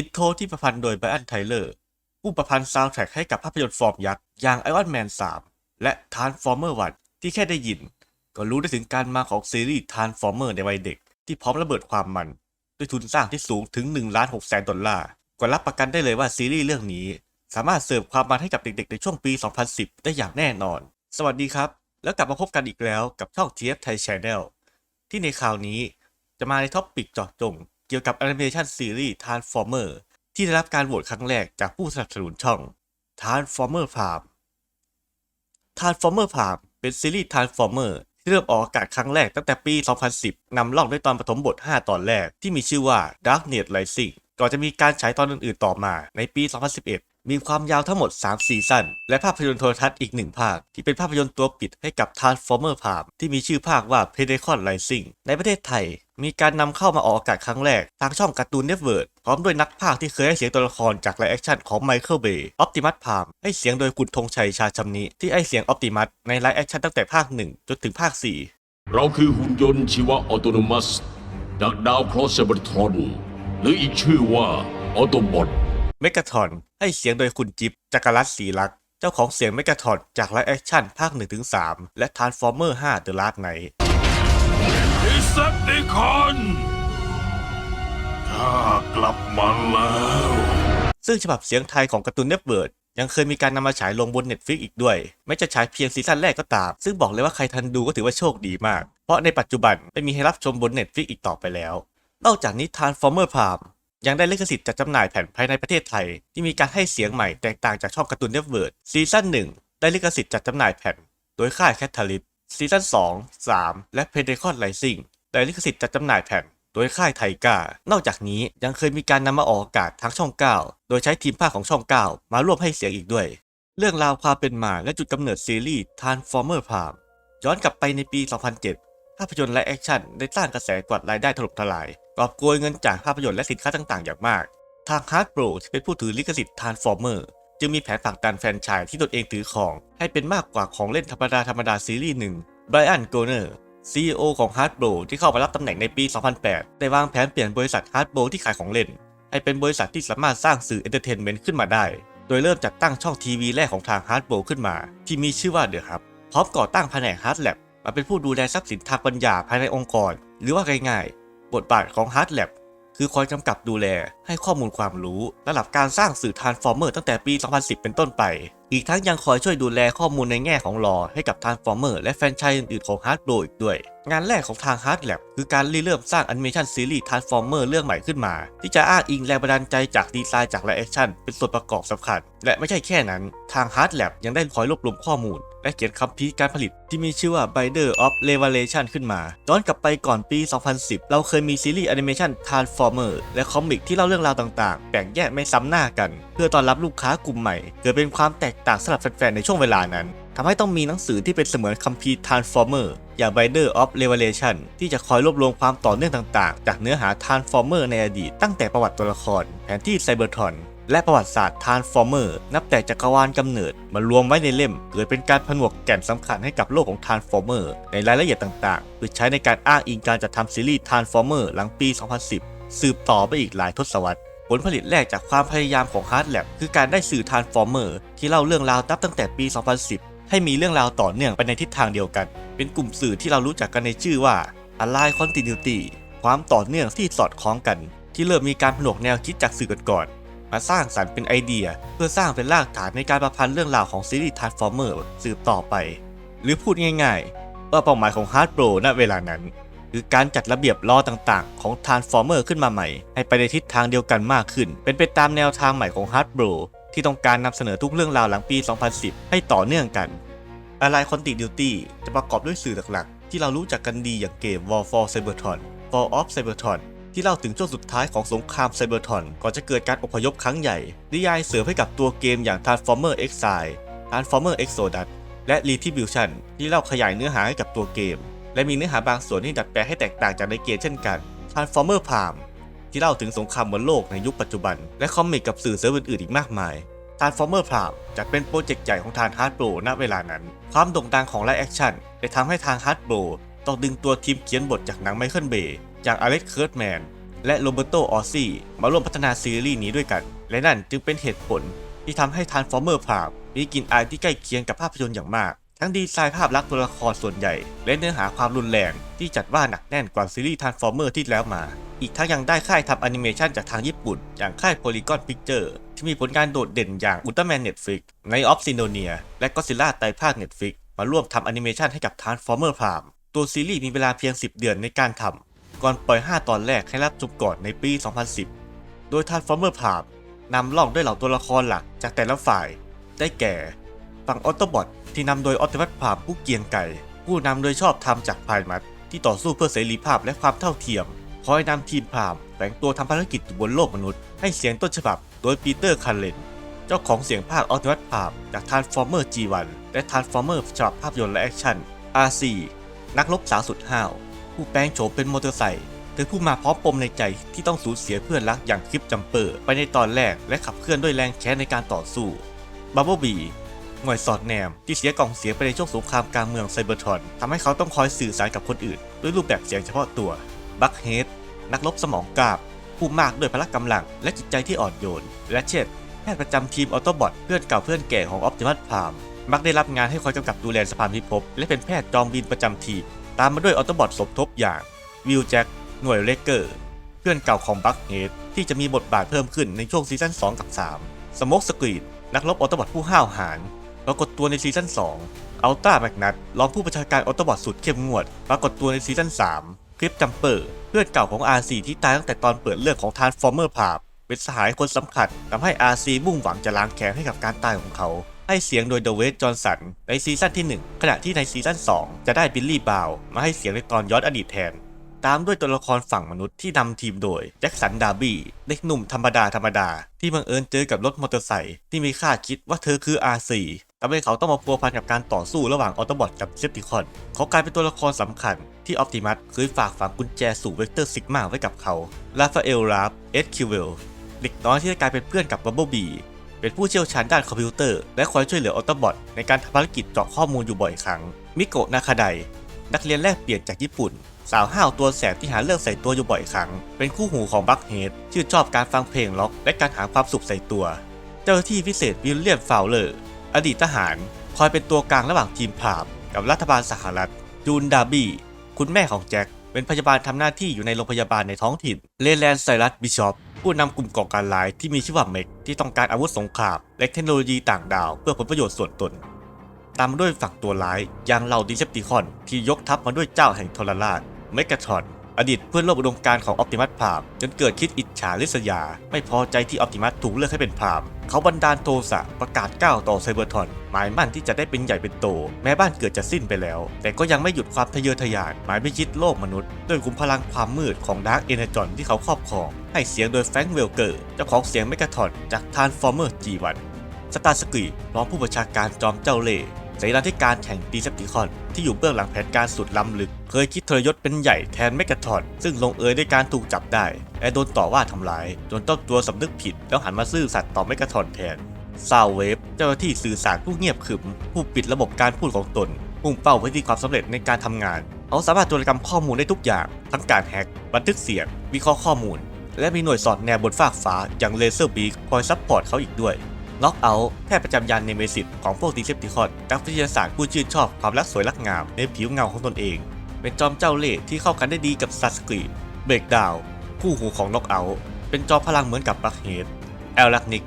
อินโทรที่ประพันธ์โดยไบรอันไทเลอร์ ผู้ประพันธ์ซาวด์แทร็กให้กับภาพยนตร์ฟอร์มยักษ์อย่าง Iron Man 3 และ Transformer 1ที่แค่ได้ยิน ก็รู้ได้ถึงการมาของซีรีส์ Transformer ในวัยเด็ก ที่พร้อมระเบิดความมัน ด้วยทุนสร้างที่สูงถึง1ล้าน6แสนดอลลาร์ก็รับประกันได้เลยว่าซีรีส์เรื่องนี้ สามารถเสิร์ฟความมันให้กับเด็กๆ ในช่วงปี 2010 ได้อย่างแน่นอน สวัสดีครับ แล้วกลับมาพบกันอีกแล้วกับช่อง TF Thai Channel ที่ในคราวนี้จะมาในท็อปปิกเจาะจง เกี่ยวกับแอนิเมชันซีรีส์ Transformer ที่ได้รับการโหวตครั้งแรกจากผู้สนับสนุนช่อง Transformer Prime Transformer Prime เป็นซีรีส์ Transformer ที่เริ่มออกอากาศครั้งแรกตั้งแต่ปี 2010 นำล่องด้วยตอนปฐมบท 5 ตอนแรกที่มีชื่อว่า Dark Knight Rising ก่อนจะมีการฉายตอนอื่นๆต่อมาในปี 2011 มีความยาวทั้งหมด 3 ซีซั่น และภาพยนตร์โทรทัศน์อีก1ภาค ที่เป็นภาพยนตร์ตัวปิดให้กับ Transformer Prime ที่มีชื่อภาคว่า Predacon Rising ในประเทศไทย มีการนำเข้ามาออกอากาศครั้งแรก ทางช่องการ์ตูนเน็ตเวิร์ดพร้อมด้วยนักพากที่เคยให้เสียงตัวละครจากไลฟ์แอคชั่นของไมเคิลเบย์ออ t ติมัสพามให้เสียงโดยคุณธงชัยชาชำนิที่ให้เสียงออ t ติมัสในไลฟ์แอคชั่นตั้งแต่ภาค 1 จนถึงภาค 4 เราคือหุ่นยนต์ชีวะออโตโนมัสจากดาวเคราะห์เซเบอร์ทรอนหรืออีกชื่อว่าออโตบอท เมกาทอน ให้เสียงโดยคุณจิ๊บจักรรัตน์ศรีลักษณ์เจ้าของเสียงเมกาทอนจากไลฟ์แอคชั่นภาค 1-3 และ Transformer 5 The Last Night ดิเซปติคอนข้ากลับมาแล้ว ซึ่งฉบับเสียงไทยของการ์ตูนเน็ตเวิร์ดยังเคยมีการนำมาฉายลงบน Netflix อีกด้วย แม้จะฉายเพียงซีซั่นแรกก็ตาม ซึ่งบอกเลยว่าใครทันดูก็ถือว่าโชคดีมาก เพราะในปัจจุบันไม่มีให้รับชมบน Netflix อีกต่อไปแล้ว นอกจากนี้ Transformer Prime ยังได้ลิขสิทธิ์จัดจำหน่ายแผ่นภายในประเทศไทย ที่มีการให้เสียงใหม่แตกต่างจากช่องการ์ตูนเน็ตเวิร์ดซีซั่น1 ได้ลิขสิทธิ์จัดจำหน่ายแผ่น โดยค่ายแคทเทลิสซีซั่น2 3 และเพเดคอนไลซิงได้ลิขสิทธิ์จัดจำหน่ายแผ่น โดยค่ายไทก้านอกจากนี้ยังเคยมีการนำมาออกอากาศทางช่อง 9 โดยใช้ทีมภาคของช่อง 9 มาร่วมให้เสียงอีกด้วย เรื่องราวความเป็นมาและจุดกำเนิดซีรีส์ Transformer Prime ย้อนกลับไปในปี 2007 ภาพยนตร์และแอคชั่นได้สร้างกระแสกวาดรายได้ถล่มทลาย กอบโกยเงินจากภาพยนตร์และสินค้าต่างๆ อย่างมาก ทาง Hasbro ที่เป็นผู้ถือลิขสิทธิ์ Transformer จึงมีแผนผลักดันแฟรนไชส์ที่ตนเองถือของ ให้เป็นมากกว่าของเล่นธรรมดาธรรมดาซีรีส์หนึ่งไบรอันโกเนอร์ CEO ของ Hasbro ที่เข้ามารับตำแหน่งในปี 2008 ได้วางแผนเปลี่ยนบริษัท Hasbro ที่ขายของเล่น ให้เป็นบริษัทที่สามารถสร้างสื่อเอนเตอร์เทนเมนต์ขึ้นมาได้ โดยเริ่มจัดตั้งช่องทีวีแรกของทาง Hasbro ขึ้นมา ที่มีชื่อว่า The Hub พร้อมก่อตั้งแผนก Hard Lab มาเป็นผู้ดูแลทรัพย์สินทางปัญญาภายในองค์กร หรือว่าง่ายๆ บทบาทของ Hard Lab คือคอยกำกับดูแลให้ข้อมูลความรู้ระดับการสร้างสื่อ Transformer ตั้งแต่ปี 2010 เป็นต้นไป อีกทั้งยังคอยช่วยดูแลข้อมูลในแง่ของลอให้กับ Transformer และแฟรนไชส์อื่นๆของ Hasbro อีกด้วย งานแรกของทาง Hard Lab คือการริเริ่มสร้างแอนิเมชันซีรีส์ Transformer เรื่องใหม่ขึ้นมา ที่จะอ้างอิงแรงบันดาลใจจากดีไซน์จากไลฟ์แอคชั่นเป็นส่วนประกอบสำคัญ และไม่ใช่แค่นั้นทาง Hard Lab ยังได้คอยรวบรวมข้อมูล และเขียนคัมภีร์การผลิตที่มีชื่อว่า Binder of Revelation ขึ้นมา ย้อนกลับไปก่อนปี 2010 เราเคยมีซีรีส์แอนิเมชัน Transformer และคอมิกที่เล่าเรื่องราวต่างๆ แบ่งแยกไม่ซ้ำหน้ากัน เพื่อต้อนรับลูกค้ากลุ่มใหม่ เกิดเป็นความแตกต่างสำหรับแฟนๆ ในช่วงเวลานั้นทำให้ต้องมีหนังสือที่เป็นเสมือนคัมภีร์ Transformer อย่าง Binder of Revelation ที่จะคอยรวบรวมความต่อเนื่องต่างๆ จากเนื้อหา Transformer ในอดีตตั้งแต่ประวัติตัวละคร แผนที่ไซเบอร์ทรอน และประวัติศาสตร์ Transformer นับแต่จักรวาลกำเนิดมารวมไว้ในเล่ม เกิดเป็นการผนวกแก่นสำคัญให้กับโลกของ Transformer ในรายละเอียดต่างๆเพื่อใช้ในการอ้างอิงการจัดทำซีรีส์ Transformer หลังปี 2010 สืบต่อไปอีกหลายทศวรรษผลผลิตแรกจากความพยายามของ Hard Lab คือการได้สื่อ Transformer ที่เล่าเรื่องราวนับตั้งแต่ปี 2010 ให้มีเรื่องราวต่อเนื่องไปในทิศทางเดียวกัน เป็นกลุ่มสื่อที่เรารู้จักกันในชื่อว่า Align Continuity ความต่อเนื่องที่สอดคล้องกัน ที่เริ่มมีการผนวกแนวคิดจากสื่อก่อน มาสร้างสรรค์เป็นไอเดีย เพื่อสร้างเป็นรากฐานในการประพันธ์เรื่องราวของซีรีส์ Transformer สืบต่อไป หรือพูดง่ายๆ ว่าเป้าหมายของ Hasbro ณเวลานั้นคือการจัดระเบียบล้อต่างๆ ของ Transformer ขึ้นมาใหม่ ให้ไปในทิศทางเดียวกันมากขึ้น เป็นไปตามแนวทางใหม่ของ Hasbro ที่ต้องการนำเสนอทุกเรื่องราวหลังปี 2010 ให้ต่อเนื่องกันอะไรคอนติดิวตี้จะประกอบด้วยสื่อหลักๆ ที่เรารู้จักกันดีอย่างเกม War for Cybertron Fall of Cybertron ที่เล่าถึงช่วงสุดท้ายของสงครามไซเบอร์ทอนก่อนจะเกิดการอพยพครั้งใหญ่ นิยายเสริมให้กับตัวเกมอย่าง Transformer Exile Transformer Exodus และ Retribution ที่เล่าขยายเนื้อหาให้กับตัวเกม และมีเนื้อหาบางส่วนที่ดัดแปลงให้แตกต่างจากในเกมเช่นกัน Transformer Prime ที่เล่าถึงสงครามบนโลกในยุคปัจจุบัน และคอมิกกับสื่อเสริมอื่นๆอีกมากมาย Transformer Prime จัดเป็นโปรเจกต์ใหญ่ของทาง Hasbro ณเวลานั้น ความโด่งดังของไลฟ์แอคชั่นได้ทำให้ทาง Hasbro ต้องดึงตัวทีมเขียนบทจากหนังไมเคิลเบย์ อย่างอเล็กเคิร์ตแมนและโรเบร์โตออซี่มาร่วมพัฒนาซีรีส์นี้ด้วยกัน และนั่นจึงเป็นเหตุผลที่ทำให้ทานฟอร์เมอร์ภาพมีกลิ่นอายที่ใกล้เคียงกับภาพยนตร์อย่างมาก ทั้งดีไซน์ภาพลักษณ์ตัวละครส่วนใหญ่ และเนื้อหาความรุนแรงที่จัดว่าหนักแน่นกว่าซีรีส์ทานฟอร์เมอร์ที่แล้วมา อีกทั้งยังได้ค่ายทำแอนิเมชันจากทางญี่ปุ่น อย่างค่าย Polygon Picture ที่มีผลงานโดดเด่นอย่างอุลตร้าแมนเน็ตฟิกในออฟซินโดเนียและก็ซิล่าไตภาคเน็ตฟิกมาร่วมทำแอนิเมชันให้กับทานฟอร์เมอร์พามตัวซีรีส์มีเวลาเพียง 10 เดือนในการทำ ก่อนปล่อย 5 ตอนแรกให้รับชมก่อนในปี 2010 โดยทานฟอร์เมอร์พามนำล่องด้วยเหล่าตัวละครหลักจากแต่ละฝ่าย ได้แก่ ฝั่งออโตบอทที่นำโดยออต i มัสพามผู้เกียงไก่ ผู้นำโดยชอบทำจากพายมัดที่ต่อสู้เพื่อเสรีภาพและความเท่าเทียม คอยนำทีมพามแฝงตัวทำภารกิจอยู่บนโลกมนุษย์ ให้เสียงต้นฉบับโดยปีเตอร์คันเลน เจ้าของเสียงภาคออต i มัสพามจาก Transformer G1 และ Transformer ฉบับภาพยนตร์และแอคชั่น RC นักรบสาวสุดห้าว ผู้แปลงโฉมเป็นมอเตอร์ไซค์เธอผู้มาพร้อมปมในใจที่ต้องสูญเสียเพื่อนรักอย่างคลิปจัมเปอร์ไปในตอนแรกและขับเคลื่อนด้วยแรงแค้นในการต่อสู้บับเบิลบีหน่วยสอดแนมที่เสียกล่องเสียไปในช่วงสงครามกลางเมืองไซเบอร์ทรอนทำให้เขาต้องคอยสื่อสารกับคนอื่น ด้วยรูปแบบเสียงเฉพาะตัวบัคเฮดนักรบสมองกราบ ผู้มากด้วยพละกำลัง และจิตใจที่อ่อนโยน และเช่นแพทย์ประจำทีมออโตบอทเพื่อนเก่าเพื่อนแก่ของออ t ติมัสพามมักได้รับงานให้คอยกำกับดูแลสะพานพิภพและเป็นแพทย์จอมบินประจำทีม ตามมาด้วยออโตบอทสมทบอย่างวิลแจ็คหน่วยเลเกอร์เพื่อนเก่าของบัคเฮดที่จะมีบทบาทเพิ่มขึ้นในช่วงซีซั่น2กับ 3 สมกสกรีดนักรบออโตบอทผู้ห้าวหาญปรากฏตัวในซีซั่น2อัลต้าแมกนัตรองผู้บัญชาการออโตบอทสุดเข้มงวด ปรากฏตัวในซีซั่น3คลิปจัมเปอร์เพื่อนเก่าของ RC ที่ตายตั้งแต่ตอนเปิดเรื่องของ Transformer ภาพเป็นสหายคนสำคัญทำให้ RC มุ่งหวังจะล้างแค้นให้กับการตายของเขา ให้เสียงโดยเดอะเวสจอห์นสันในซีซั่นที่ 1 ขณะที่ในซีซั่น2 จะได้บิลลี่บาวมาให้เสียงในตอนย้อนอดีตแทน ตามด้วยตัวละครฝั่งมนุษย์ที่นำทีมโดยแจ็คสันดาร์บี้เด็กหนุ่มธรรมดาธรรมดา ที่บังเอิญเจอกับรถมอเตอร์ไซค์ที่มีค่าคิดว่าเธอคือ R4 ทำให้เขาต้องมาพัวพันกับการต่อสู้ระหว่างออโตบอทกับเซปติคอนเขากลายเป็นตัวละครสำคัญที่ออ t ติมัสเคยฝากฝังกุญแจสู่เวกเตอร์ซิกมาไว้กับเขาลาฟาเอลราฟเอ็ดคิวเวลเด็กน้อยที่ได้กลายเป็นเพื่อนกับบับเบิลบี เป็นผู้เชี่ยวชาญด้านคอมพิวเตอร์ และคอยช่วยเหลือออโตบอทในการทำภารกิจเจาะข้อมูลอยู่บ่อยครั้ง มิโกะนาคาไดนักเรียนแลกเปลี่ยนจากญี่ปุ่น สาวห้าวตัวแสบที่หาเรื่องใส่ตัวอยู่บ่อยครั้ง เป็นคู่หูของบัคเฮดชื่นชอบการฟังเพลงล็อกและการหาความสุขใส่ตัว เจ้าหน้าที่พิเศษวิลเลียมฟาวเลอร์อดีตทหาร คอยเป็นตัวกลางระหว่างทีมพรามกับรัฐบาลสหรัฐจูนดาบี้คุณแม่ของแจ็ค เป็นพยาบาลทำหน้าที่อยู่ในโรงพยาบาลในท้องถิ่นเลแลนไซรัสบิชอปผู้นำกลุ่มก่อการร้ายที่มีชื่อว่าเมกที่ต้องการอาวุธสงครามและเทคโนโลยีต่างดาวเพื่อผลประโยชน์ส่วนตน ตามด้วยฝั่งตัวร้ายอย่างเหล่าดิเซปติคอนที่ยกทัพมาด้วยเจ้าแห่งทรราชเมกาทรอน อดีตเพื่อนร่วมอุดมการของออ t ติมัสพามจนเกิดคิดอิจฉาริษยา ไม่พอใจที่ออ t ติมัสถูกเลือกให้เป็นพามเขาบันดาลโทสะประกาศก้าวต่อไซเบอร์ทอนหมายมั่นที่จะได้เป็นใหญ่เป็นโต แม้บ้านเกิดจะสิ้นไปแล้ว แต่ก็ยังไม่หยุดความทะเยอทะยาน หมายไม่ชิดโลกมนุษย์ด้วยกลุ่มพลังความมืดของดาร์กเอเนจอนที่เขาครอบครอง ให้เสียงโดยแฟรงค์เวลเกอร์เจ้าของเสียงเมกาทอนจาก Transformer G1 สตาร์สกีรองผู้บัญชาการจอมเจ้าเล่ห์ เสนาธิการแห่งดีเซปติคอน ที่อยู่เบื้องหลังแผนการสุดล้ำลึก เคยคิดทรยศเป็นใหญ่แทนเมกาทอน ซึ่งลงเอยด้วยการถูกจับได้และโดนต่อว่าทำร้าย จนต้องตัวสำนึกผิด แล้วหันมาซื่อสัตย์ต่อเมกาทอนแทนซาวเวฟเจ้าหน้าที่สื่อสารผู้เงียบขึม ผู้ปิดระบบการพูดของตนมุ่งเป้าไปที่ความสำเร็จในการทำงาน เขาสามารถตรวจกรรมข้อมูลได้ทุกอย่าง ทั้งการแฮก บันทึกเสียง วิเคราะห์ข้อมูล และมีหน่วยสอดแนมบนฟากฟ้าอย่างเลเซอร์บีคอยซัพพอร์ตเขาอีกด้วย น็อกเอาท์แพทย์ประจำยานเนเมซิสของพวกดีเซปติคอนนักวิทยาศาสตร์ผู้ชื่นชอบความรักสวยรักงาม ในผิวเงาของตนเอง เป็นจอมเจ้าเล่ห์ที่เข้ากันได้ดีกับซัสกรีเบรกดาวคู่หูของน็อกเอาท์เป็นจอมพลังเหมือนกับบัคเฮดแอลลักนิก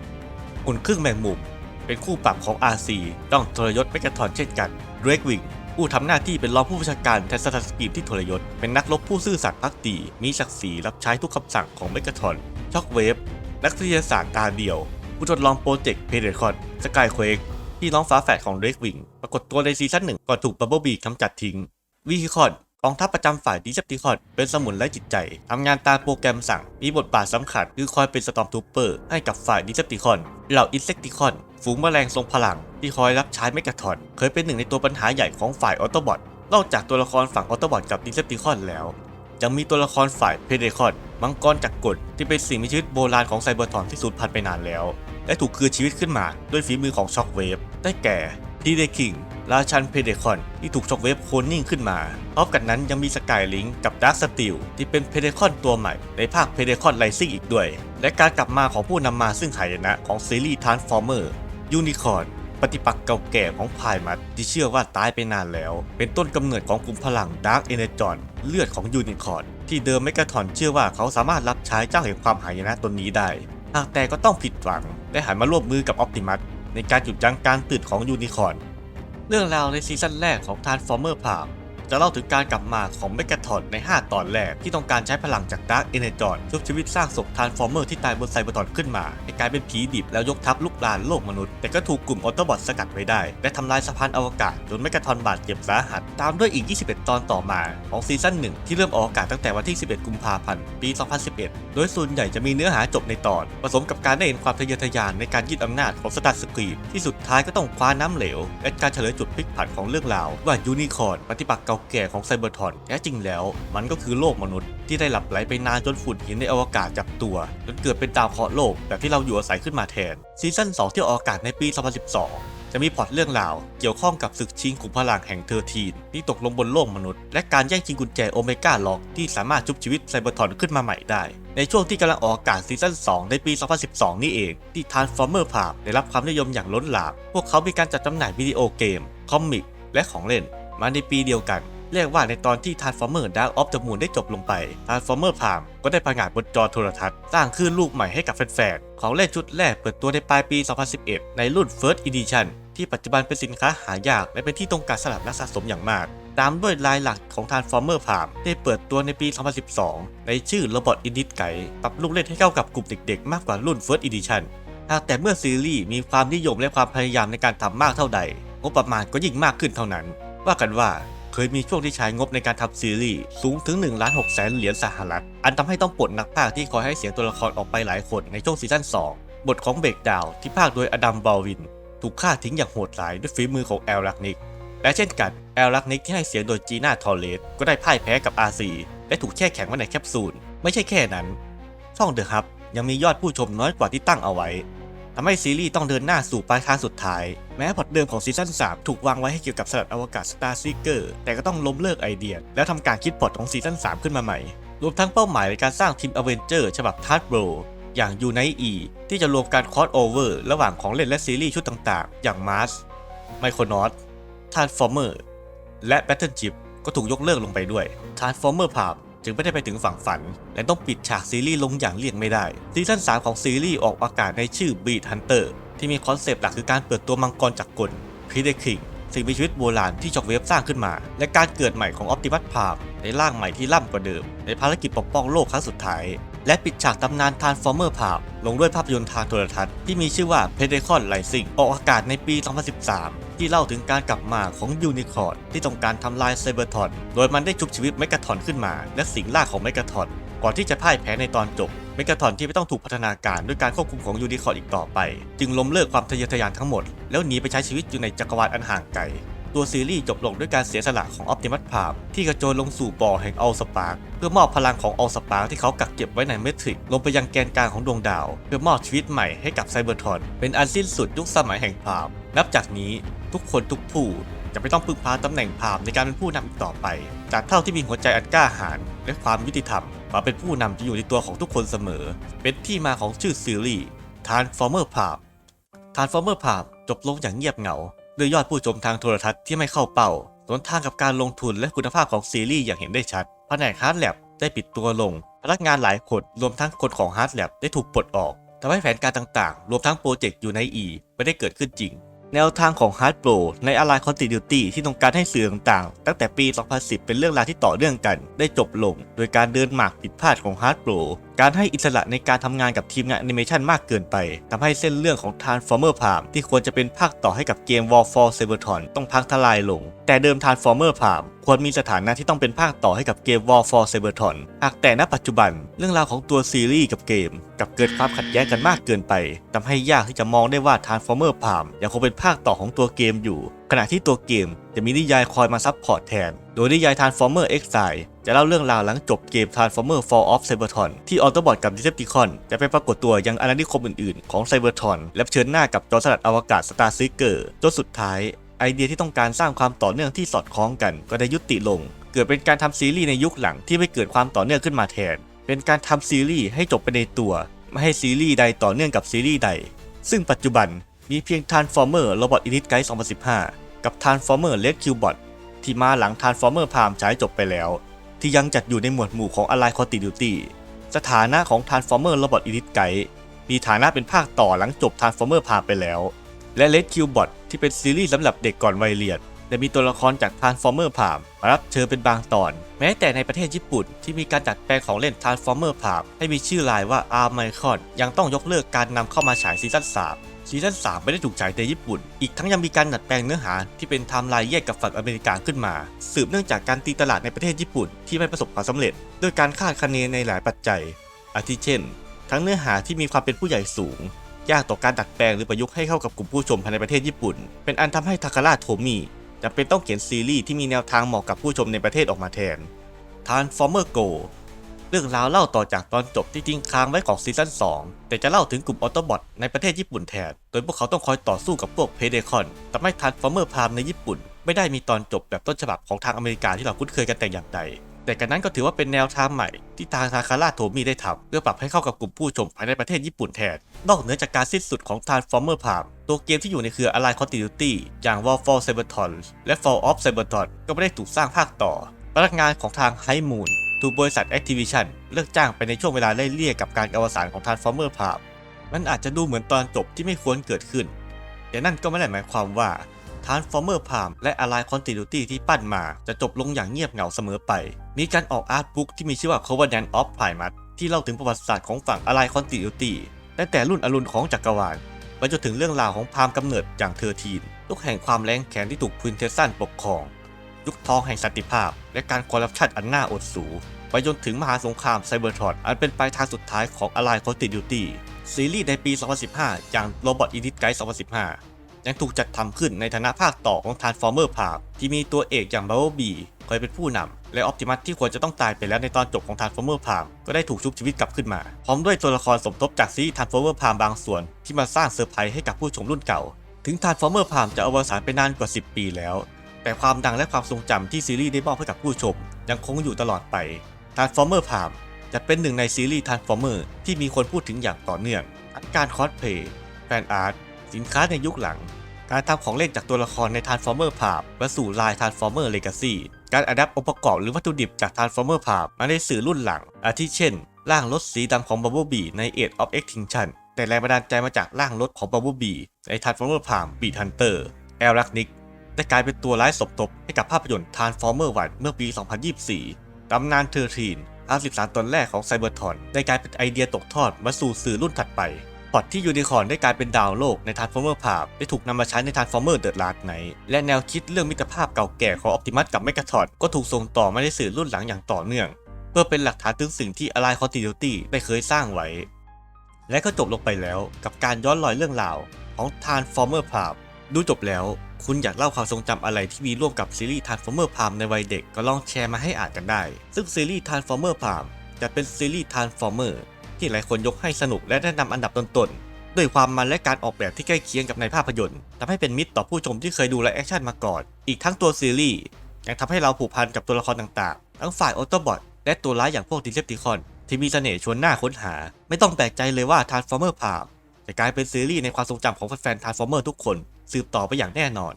หุ่นครึ่งแมงมุมเป็นคู่ปรับของ RC ต้องทรยศเมกาทอนเช่นกันเดรกวิงผู้ทำหน้าที่เป็นรองผู้บัญชาการแทนสตาร์สกีที่ทรยศ เป็นนักรบผู้ซื่อสัตย์พักดีมีศักดิ์ศรีรับใช้ทุกคำสั่งของเมกาทอนช็อกเวฟนักวิทยาศาสตร์ตาเดียว ผู้ทดลองโปรเจกต์เพเดคอนสกายเควกที่น้องฟ้าแฝดของเดรกวิงปรากฏตัวในซีซั่นหนึ่งก่อนถูกบับเบิลบีกำจัดทิ้งวีคิคอนกองทัพประจำฝ่ายดิเซปติคอนเป็นสมุนไร้จิตใจทำงานตามโปรแกรมสั่ง มีบทบาทสำคัญคือคอยเป็นสตอมทูเปอร์ให้กับฝ่ายดิเซปติคอนเหล่าอินเซกติคอนฝูงแมลงทรงพลัง ที่คอยรับใช้เมกาทอนเคยเป็นหนึ่งในตัวปัญหาใหญ่ของฝ่ายออโตบอทนอกจากตัวละครฝั่งออโตบอทกับดิเซปติคอนแล้วยังมีตัวละครฝ่ายเพเดคอนมังกรจักรกลที่เป็นสิ่งมีชีวิตโบราณของไซเบอร์ทอนที่สูญพันธุ์ไปนานแล้ว และถูกคืนชีวิตขึ้นมาด้วยฝีมือของช็อคเวฟได้แก่ทีเดคิงราชันเพเดคอนที่ถูกช็อกเวฟโคลนนิ่งขึ้นมาพร้อมกันนั้นยังมีสกายลิงกับดาร์ s สติลที่เป็นเพเดคอนตัวใหม่ในภาคเพเดคอนไ i ซิ่งอีกด้วย และการกลับมาของผู้นำมาซึ่งหายนะของซีรีส์ทานฟอร์เมอร์ยูนิคอร์ปฏิปักษ์เก่าแก่ของพายมัดที่เชื่อว่าตายไปนานแล้ว เป็นต้นกำเนิดของกลุ่มพลังดาร์ e เอเนจอนเลือดของยูนิคอร์ที่เดิมเมกาทอนเชื่อว่าเขาสามารถรับใช้เจ้าแห่งความหายนะตนนี้ได้หากแต่ก็ต้องผิดหวัง และหันมาร่วมมือกับออปติมัสในการหยุดยั้งการตื่นของยูนิคอร์นเรื่องราวในซีซั่นแรกของ Transformer p a r จะเล่าถึงการกลับมาของเมกาทอนใน 5 ตอนแรกที่ต้องการใช้พลังจากดาร์ e เอเนจอนชุบชีวิตสร้างศพ Transformer ที่ตายบนไซเบอร์ทอนขึ้นมา ให้กลายเป็นผีดิบแล้วยกทัพลุกลานโลกมนุษย์ แต่ก็ถูกกลุ่มออโตบอทสกัดไว้ได้ และทำลายสะพานอวกาศจนเมกาทอนบาดเจ็บสาหัส ตามด้วยอีก 21 ตอนต่อมาของซีซั่น1ที่เริ่มออกอากาศตั้งแต่วันที่ 11 กุมภาพันธ์ ปี 2011 โดยส่วนใหญ่จะมีเนื้อหาจบในตอน ผสมกับการได้เห็นความทะเยอทะยานในการยึดอำนาจของสตาร์สกรีที่สุดท้ายก็ต้องคว้าน้ำเหลวและการเฉลยจุดพลิกผันของเรื่องราวว่ายูนิคอร์นปฏิปักษ์เก่าแก่ของไซเบอร์ทอนแท้จริงแล้ว มันก็คือโลกมนุษย์ที่ได้หลับไหลไปนานจนฝุ่นหินในอวกาศจับตัวจนเกิดเป็นดาวเคราะห์โลกแบบที่เราอยู่อาศัยขึ้นมาแทนซีซั่น2 ที่ออกอากาศในปี 2012จะมีพล็อตเรื่องราวเกี่ยวข้องกับศึกชิงขุมพลังแห่งเทอร์ทีนที่ตกลงบนโลกมนุษย์ และการแย่งชิงกุญแจโอเมก้าล็อกที่สามารถชุบชีวิตไซเบอร์ทอนขึ้นมาใหม่ได้ ในช่วงที่กำลังออกอากาศซีซั่น 2 ในปี 2012 นี่เอง ที่ Transformer p a r k ได้รับความนิยมอย่างล้นหลามพวกเขามีการจัดจำหน่ายวิดีโอเกม คอมิก และของเล่น มาในปีเดียวกัน เรียกว่าในตอนที่ Transformer Dark of the Moon ได้จบลงไป Transformer p a r k ก็ได้ประกาศบนจอโทรทัศน์ สร้างคลื่นลูกใหม่ให้กับแฟนๆ ของเล่นชุดแรกเปิดตัวในปลายปี 2011 ในรุ่น First Edition ที่ปัจจุบันเป็นสินค้าหายากและเป็นที่ต้องการสำหรับนักสะสมอย่างมาก ตามด้วยลายหลักของ Transformer p a r k ได้เปิดตัวในปี 2012 ในชื่อ Robot Edit ไกปรับลูกเล่นให้เข้ากับกลุ่มเด็กๆ มากกว่ารุ่น First Edition หากแต่เมื่อซีรีส์มีความนิยมและความพยายามในการทำมากเท่าใดงบประมาณก็ยิ่งมากขึ้นเท่านั้น ว่ากันว่าเคยมีช่วงที่ใช้งบในการทำซีรีส์สูงถึง1ล้าน6แสนเหรียญสหรัฐ อันทำให้ต้องปลดนักพากที่คอยให้เสียงตัวละครออกไปหลายคนในช่วงซีซั่น2 บทของเบรกดาวที่พากโดยอดัมบอลวิน ถูกฆ่าทิ้งอย่างโหดร้ายด้วยฝีมือของแอลลักนิก และเช่นกันแอลลักนิกที่ให้เสียงโดยจีน่าทอร์เรสก็ได้พ่ายแพ้กับอาซีและถูกแช่แข็งไว้ในแคปซูล ไม่ใช่แค่นั้น ช่องเดอะฮับยังมียอดผู้ชมน้อยกว่าที่ตั้งเอาไว้ ทำให้ซีรีส์ต้องเดินหน้าสู่ปลายทางสุดท้าย แม้พล็อตเดิมของซีซั่น3 ถูกวางไว้ให้เกี่ยวกับสลัดอวกาศ Star Seeker แต่ก็ต้องล้มเลิกไอเดีย แล้วทำการคิดพล็อตของซีซั่น3 ขึ้นมาใหม่ รวมทั้งเป้าหมายในการสร้างทีมอเวนเจอร์ฉบับทาร์ดโบรอย่างยูไนอีที่จะรวมการคอสโอเวอร์ระหว่างของเล่นและซีรีส์ชุดต่างๆ อย่างมาร์สไมโครนอตทาร์ฟอร์เมอร์และแบทเทิลชิพก็ถูกยกเลิกลงไปด้วยทาร์ฟอร์เมอร์พา จึงไม่ได้ไปถึงฝั่งฝัน และต้องปิดฉากซีรีส์ลงอย่างเลี่ยงไม่ได้ซีซั่น3ของซีรีส์ออกอากาศในชื่อ Beat Hunter ที่มีคอนเซปต์หลักคือการเปิดตัวมังกรจากกลพีเดคิงสิ่งมีชีวิตโบราณที่ช็อกเวฟสร้างขึ้นมา และการเกิดใหม่ของออ t ติมัสพา m ในร่างใหม่ที่ล่ำกว่าเดิม ในภารกิจปกป้องโลกครั้งสุดท้าย และปิดฉากตำนาน Transformer p a r k ลงด้วยภาพยนตร์ทางโทรทัศน์ที่มีชื่อว่า p e d e c o n Rising ออกอากาศในปี 2013ที่เล่าถึงการกลับมาของยูนิคอร์ดที่ต้องการทำลายไซเบอร์ทอนโดยมันได้ชุบชีวิตเมกาทอนขึ้นมา และสิงล่าของเมกาทอนก่อนที่จะพ่ายแพ้ในตอนจบเมกาทอนที่ไม่ต้องถูกพัฒนาการด้วยการควบคุมของยูนิคอร์ดอีกต่อไป จึงล้มเลิกความทะเยอทะยานทั้งหมด แล้วหนีไปใช้ชีวิตอยู่ในจักรวาลอันห่างไกล ตัวซีรีส์จบลงด้วยการเสียสละของออ t ติมัสพา m ที่กระโจนลงสู่บ่อแห่งอัลสปาร์เพื่อมอบพลังของอัลสปาร์ที่เขากักเก็บไว้ในเมทริกลงไปยังแกนกลางของดวงดาว เพื่อมอบชีวิตใหม่ให้กับไซเบอร์ทอนเป็นอันสิ้นสุดยุคสมัยแห่งพา m นับจากนี้ทุกคนทุกผู้จะไม่ต้องพึ่งพาตำแหน่งพา m ในการเป็นผู้นำอีกต่อไป จากเท่าที่มีหัวใจอันกล้าหาญและความยุติธรรมมาเป็นผู้นำจะอยู่ในตัวของทุกคนเสมอ เป็นที่มาของชื่อซีรีส์ Transformer p a r Transformer p a r จบลงอย่างเงียบเหงา ด้วยยอดผู้ชมทางโทรทัศน์ที่ไม่เข้าเป้าสวนทางกับการลงทุนและคุณภาพของซีรีส์อย่างเห็นได้ชัดแผนกฮาร์ดแลบได้ปิดตัวลง พนักงานหลายคนรวมทั้งคนของฮาร์ดแลบได้ถูกปลดออกทำให้แผนการต่างๆ รวมทั้งโปรเจกต์อยู่ในอีไม่ได้เกิดขึ้นจริง แนวทางของ Hard Pro ใน Ally Continuity ที่ต้องการให้สื่อต่างๆ ตั้งแต่ปี 2010 เป็นเรื่องราวที่ต่อเนื่องกัน ได้จบลง โดยการเดินหมากผิดพลาดของ Hard Pro การให้อิสระในการทำงานกับทีมงานแอนิเมชันมากเกินไปทำให้เส้นเรื่องของ Transformer Prime ที่ควรจะเป็นภาคต่อให้กับเกม War for Cybertron ต้องพังทลายลง แต่เดิม Transformer Prime ควรมีสถานะที่ต้องเป็นภาคต่อให้กับเกม War for Cybertron หากแต่ณปัจจุบัน เรื่องราวของตัวซีรีส์กับเกม กับเกิดความขัดแย้งกันมากเกินไปทำให้ยากที่จะมองได้ว่า Transformer p a r m ยังคงเป็นภาคต่อของตัวเกมอยู่ ขณะที่ตัวเกมจะมีนิยายคอยมาซับพอร์ตแทน โดยนิยาย Transformer Exile จะเล่าเรื่องราวหลังจบเกม Transformer Fall of Cybertron ที่ Autobot กับ Decepticon จะไปปรากฏตัวยังอาณานิคมอื่นๆ ของ Cybertron และเชิญหน้ากับจอสลัดอวกาศ Star Seeker จนสุดท้าย ไอเดียที่ต้องการสร้างความต่อเนื่องที่สอดคล้องกัน ก็ได้ยุติลง เกิดเป็นการทำซีรีส์ในยุคหลังที่ไม่เกิดความต่อเนื่องขึ้นมาแทน เป็นการทำซีรีส์ให้จบไปในตัว ไม่ให้ซีรีส์ใดต่อเนื่องกับซีรีส์ใด ซึ่งปัจจุบันมีเพียง Transformer Robot Elite Guide 2015 กับ Transformer Red Cubot ที่มาหลัง Transformer Prime ฉายจบไปแล้ว ที่ยังจัดอยู่ในหมวดหมู่ของ Allied Continuity สถานะของ Transformer Robot Elite Guide มีฐานะเป็นภาคต่อหลังจบ Transformer Prime ไปแล้ว และ Red Cubot ที่เป็นซีรีส์สำหรับเด็กก่อนวัยเรียนและมีตัวละครจาก Transformer p r i m มารับเชิญเป็นบางตอน แม้แต่ในประเทศญี่ปุ่นที่มีการดัดแปลงของเล่น Transformer p r i m ให้มีชื่อลายว่า a r m i c o n ยังต้องยกเลิกการนำเข้ามาฉายซีซั่น3ซีซั่น3ไม่ได้ถูกฉายในญี่ปุ่น อีกทั้งยังมีการดัดแปลงเนื้อหาที่เป็นไทม์ไลน์แยกกับฝั่งอเมริกาขึ้นมา สืบเนื่องจากการตีตลาดในประเทศญี่ปุ่นที่ไม่ประสบความสำเร็จด้วยการคาดคะเนในหลายปัจจัย อาทิเช่น ทั้งเนื้อหาที่มีความเป็นผู้ใหญ่สูง ยากต่อการดัดแปลงหรือประยุกต์ให้เข้ากับกลุ่มผู้ชมภายในประเทศญี่ปุ่น เป็นอันทำให้ทาคาร่าโทมิจำเป็นต้องเขียนซีรีส์ที่มีแนวทางเหมาะกับผู้ชมในประเทศออกมาแทน Transformer Go เรื่องราวเล่าต่อจากตอนจบที่ทิ้งค้างไว้ของซีซั่น2 แต่จะเล่าถึงกลุ่มออโตบอทในประเทศญี่ปุ่นแทน โดยพวกเขาต้องคอยต่อสู้กับพวกเพเดคอนทำให้ Transformer Prime ในญี่ปุ่น ไม่ได้มีตอนจบแบบต้นฉบับของทางอเมริกาที่เราคุ้นเคยกันแต่อย่างใด แต่กันนั้นก็ถือว่าเป็นแนวทางใหม่ที่ทางทาคาร่าโทมิได้ทำเพื่อปรับให้เข้ากับกลุ่มผู้ชมภายในประเทศญี่ปุ่นแทน นอกเหนือจากการสิ้นสุดของ Transformer Prime ตัวเกมที่อยู่ในเครือ Allied Continuity อย่าง War for Cybertron และ Fall of Cybertron ก็ไม่ได้ถูกสร้างภาคต่อ พนักงานของทาง High Moon ถูกบริษัท Activision เลิกจ้างไปในช่วงเวลาไล่เลี่ยกับการอวสานของ Transformer Prime มันอาจจะดูเหมือนตอนจบที่ไม่ควรเกิดขึ้น แต่นั่นก็ไม่ได้หมายความว่า Transformer Prime และ Allied Continuity ที่ปั้นมา จะจบลงอย่างเงียบเหงาเสมอไป มีการออกอาร์ตบุ๊กที่มีชื่อว่า Covenant of Primus ที่เล่าถึงประวัติศาสตร์ของฝั่ง Allied Continuity ตั้งแต่รุ่นอรุณของจักรวาลไปจนถึงเรื่องราวของพามกำเนิดอย่างเทอร์ทีนยุคแห่งความแรงแค้นที่ถูกพรินเทสซันปกครอง ยุคทองแห่งสันติภาพ และการคอร์รัปชันอันน่าอดสูไปจนถึงมหาสงครามไซเบอร์ทรอนอันเป็นปลายทางสุดท้ายของ Allied Continuity ซีรีส์ในปี 2015 อย่าง Robot Elite Guide 2015 ยังถูกจัดทำขึ้นในฐานะภาคต่อของ Transformer Prime ที่มีตัวเอกอย่าง Bumblebee คอยเป็นผู้นำและ Optimus ที่ควรจะต้องตายไปแล้วในตอนจบของ Transformer Prime ก็ได้ถูกชุบชีวิตกลับขึ้นมา พร้อมด้วยตัวละครสมทบจากซีรีส์ Transformer Prime บางส่วน ที่มาสร้างเซอร์ไพรส์ให้กับผู้ชมรุ่นเก่า ถึง Transformer Prime จะอวสานไปนานกว่า 10 ปีแล้ว แต่ความดังและความทรงจำที่ซีรีส์ได้มอบให้กับผู้ชม ยังคงอยู่ตลอดไป Transformer Prime จะเป็นหนึ่งในซีรีส์ Transformer ที่มีคนพูดถึงอย่างต่อเนื่องทั้งการคอสเพลย์แฟนอาร์ต สินค้าในยุคหลัง การทำของเล่นจากตัวละครใน Transformer Prime มาสู่ลาย Transformer Legacy การอัดแอปองค์ประกอบหรือวัตถุดิบจาก Transformer Prime มาในสื่อรุ่นหลัง อาทิเช่น ร่างรถสีดำของ Bumblebee ใน Age of Extinction แต่แรงบันดาลใจมาจากร่างรถของ Bumblebee ใน Transformer Prime Beat Hunter e l r a c h n i c ได้กลายเป็นตัวร้ายสมทบให้กับภาพยนตร์ Transformer 1เมื่อปี 2024 ตำนานเทอร์ทีน53ตอนแรกของไซเบอร์ทอนได้กลายเป็นไอเดียตกทอดมาสู่สื่อรุ่นถัดไป พล็อตที่ยูนิคอร์นได้กลายเป็นดาวโลกใน Transformer Prime ได้ถูกนำมาใช้ใน Transformer The Last Night และแนวคิดเรื่องมิตรภาพเก่าแก่ของ Optimus กับ Megatron ก็ถูกส่งต่อมาในสื่อรุ่นหลังอย่างต่อเนื่อง เพื่อเป็นหลักฐานถึงสิ่งที่ Allied Continuity ได้เคยสร้างไว้ และก็จบลงไปแล้วกับการย้อนรอยเรื่องราวของ Transformer Prime ดูจบแล้วคุณอยากเล่าความทรงจำอะไรที่มีร่วมกับซีรีส์ Transformer Prime ในวัยเด็กก็ลองแชร์มาให้อ่านกันได้ ซึ่งซีรีส์ Transformer Prime จะเป็นซีรีส์ Transformer ที่หลายคนยกให้สนุกและแนะนำอันดับต้นๆด้วยความมันและการออกแบบที่ใกล้เคียงกับในภาพยนตร์ทำให้เป็นมิตรต่อผู้ชมที่เคยดูไลฟ์แอคชั่นมาก่อน อีกทั้งตัวซีรีส์ยังทำให้เราผูกพันกับตัวละครต่างๆ ทั้งฝ่ายออโตบอทและตัวร้ายอย่างพวกดิเซปติคอนที่มีเสน่ห์ชวนหน้าค้นหา ไม่ต้องแปลกใจเลยว่า Transformer Prime จะกลายเป็นซีรีส์ในความทรงจำของแฟนๆ Transformer ทุกคน สืบต่อไปอย่างแน่นอน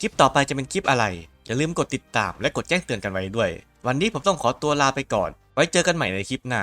คลิปต่อไปจะเป็นคลิปอะไร อย่าลืมกดติดตามและกดแจ้งเตือนกันไว้ด้วย วันนี้ผมต้องขอตัวลาไปก่อน ไว้เจอกันใหม่ในคลิปหน้า